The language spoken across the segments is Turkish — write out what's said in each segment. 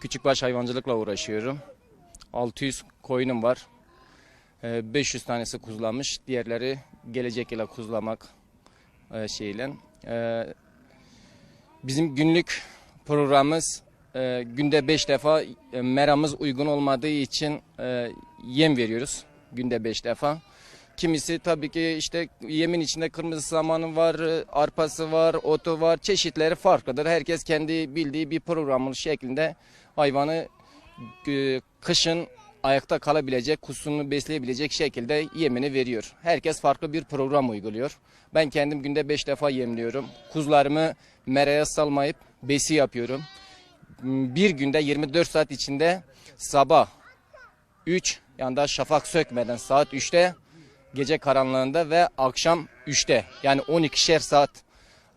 Küçükbaş hayvancılıkla uğraşıyorum. 600 koyunum var. Ee, 500 tanesi kuzulanmış. Diğerleri gelecek yıla kuzulamak e, şeyle. Ee, Bizim günlük programımız e, günde 5 defa e, meramız uygun olmadığı için yem veriyoruz. Günde 5 defa. Kimisi tabii ki işte yemin içinde kırmızı samanı var, arpası var, otu var. Çeşitleri farklıdır. Herkes kendi bildiği bir programın şeklinde hayvanı e, kışın ayakta kalabilecek, kusunu besleyebilecek şekilde yemini veriyor. Herkes farklı bir program uyguluyor. Ben kendim günde 5 defa yemliyorum. Kuzularımı meraya salmayıp besi yapıyorum. Bir günde 24 saat içinde sabah 3 yani da şafak sökmeden saat 3'te gece karanlığında ve akşam 3'te yani 12'şer saat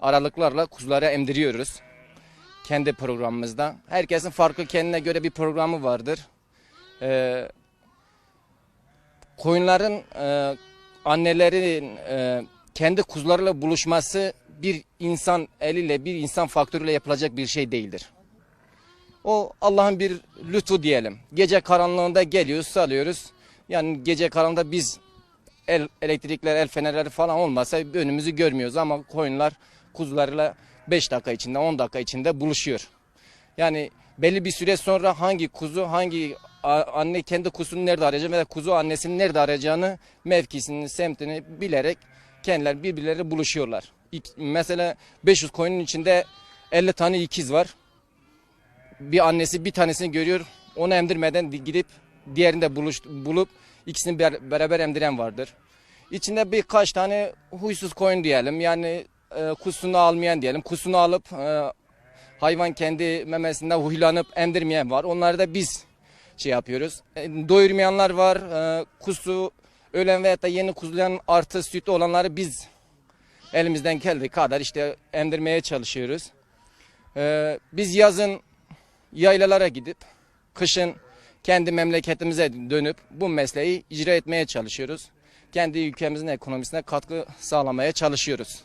aralıklarla kuzuları emdiriyoruz. Kendi programımızda. Herkesin farklı kendine göre bir programı vardır. Ee, koyunların e, annelerin e, kendi kuzularıyla buluşması bir insan eliyle bir insan faktörüyle yapılacak bir şey değildir. O Allah'ın bir lütfu diyelim. Gece karanlığında geliyoruz, salıyoruz. Yani gece karanlığında biz el elektrikler, el fenerleri falan olmasa önümüzü görmüyoruz ama koyunlar kuzularıyla 5 dakika içinde, 10 dakika içinde buluşuyor. Yani belli bir süre sonra hangi kuzu, hangi anne kendi kuzunu nerede arayacağını veya kuzu annesini nerede arayacağını, mevkisini, semtini bilerek kendileri birbirleri buluşuyorlar. İk- mesela 500 koyunun içinde 50 tane ikiz var. Bir annesi bir tanesini görüyor, onu emdirmeden di- gidip diğerini de buluş, bulup ikisini ber- beraber emdiren vardır. İçinde birkaç tane huysuz koyun diyelim. Yani e, kusunu almayan diyelim. Kusunu alıp e, hayvan kendi memesinden huylanıp emdirmeyen var. Onları da biz şey yapıyoruz. E, doyurmayanlar var. E, kusu ölen veyahut da yeni kuzulayan artı sütü olanları biz elimizden geldiği kadar işte emdirmeye çalışıyoruz. E, biz yazın yaylalara gidip kışın kendi memleketimize dönüp bu mesleği icra etmeye çalışıyoruz. Kendi ülkemizin ekonomisine katkı sağlamaya çalışıyoruz.